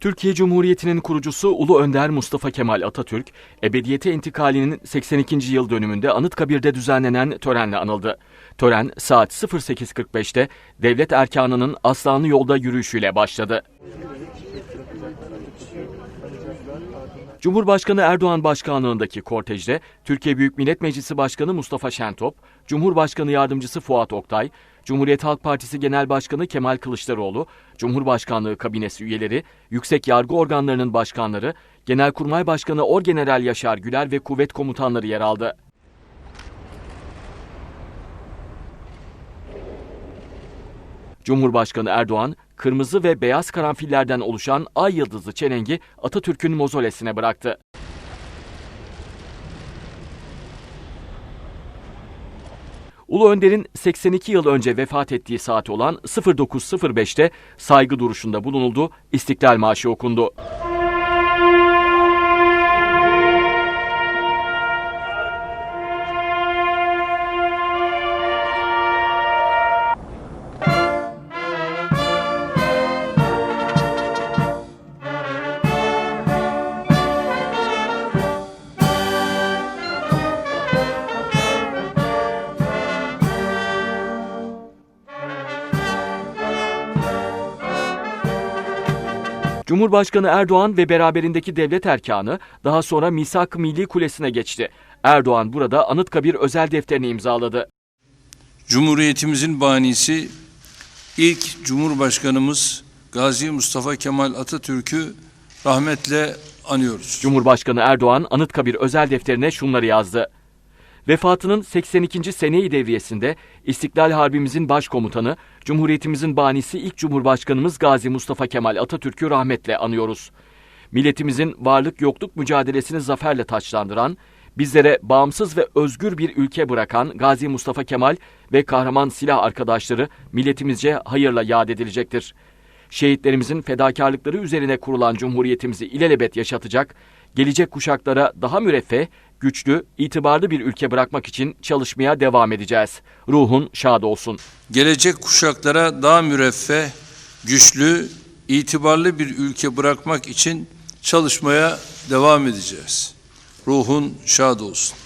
Türkiye Cumhuriyeti'nin kurucusu Ulu Önder Mustafa Kemal Atatürk, ebediyete intikalinin 82. yıl dönümünde Anıtkabir'de düzenlenen törenle anıldı. Tören saat 08.45'te devlet erkanının Aslanlı Yolda yürüyüşüyle başladı. Cumhurbaşkanı Erdoğan başkanlığındaki kortejde Türkiye Büyük Millet Meclisi Başkanı Mustafa Şentop, Cumhurbaşkanı Yardımcısı Fuat Oktay, Cumhuriyet Halk Partisi Genel Başkanı Kemal Kılıçdaroğlu, Cumhurbaşkanlığı kabinesi üyeleri, yüksek yargı organlarının başkanları, Genelkurmay Başkanı Orgeneral Yaşar Güler ve kuvvet komutanları yer aldı. Cumhurbaşkanı Erdoğan, kırmızı ve beyaz karanfillerden oluşan ay yıldızlı çelengi Atatürk'ün mozolesine bıraktı. Ulu Önder'in 82 yıl önce vefat ettiği saat olan 09.05'te saygı duruşunda bulunuldu, İstiklal Marşı okundu. Cumhurbaşkanı Erdoğan ve beraberindeki devlet erkanı daha sonra Misak Milli Kulesi'ne geçti. Erdoğan burada Anıtkabir özel defterini imzaladı. Cumhuriyetimizin banisi ilk Cumhurbaşkanımız Gazi Mustafa Kemal Atatürk'ü rahmetle anıyoruz. Cumhurbaşkanı Erdoğan Anıtkabir özel defterine şunları yazdı. Vefatının 82. seneyi devriyesinde İstiklal Harbimizin başkomutanı, Cumhuriyetimizin banisi ilk Cumhurbaşkanımız Gazi Mustafa Kemal Atatürk'ü rahmetle anıyoruz. Milletimizin varlık yokluk mücadelesini zaferle taçlandıran, bizlere bağımsız ve özgür bir ülke bırakan Gazi Mustafa Kemal ve kahraman silah arkadaşları milletimizce hayırla yad edilecektir. Şehitlerimizin fedakarlıkları üzerine kurulan cumhuriyetimizi ilelebet yaşatacak, gelecek kuşaklara daha müreffeh, güçlü, itibarlı bir ülke bırakmak için çalışmaya devam edeceğiz. Ruhun şad olsun. Gelecek kuşaklara daha müreffeh, güçlü, itibarlı bir ülke bırakmak için çalışmaya devam edeceğiz. Ruhun şad olsun.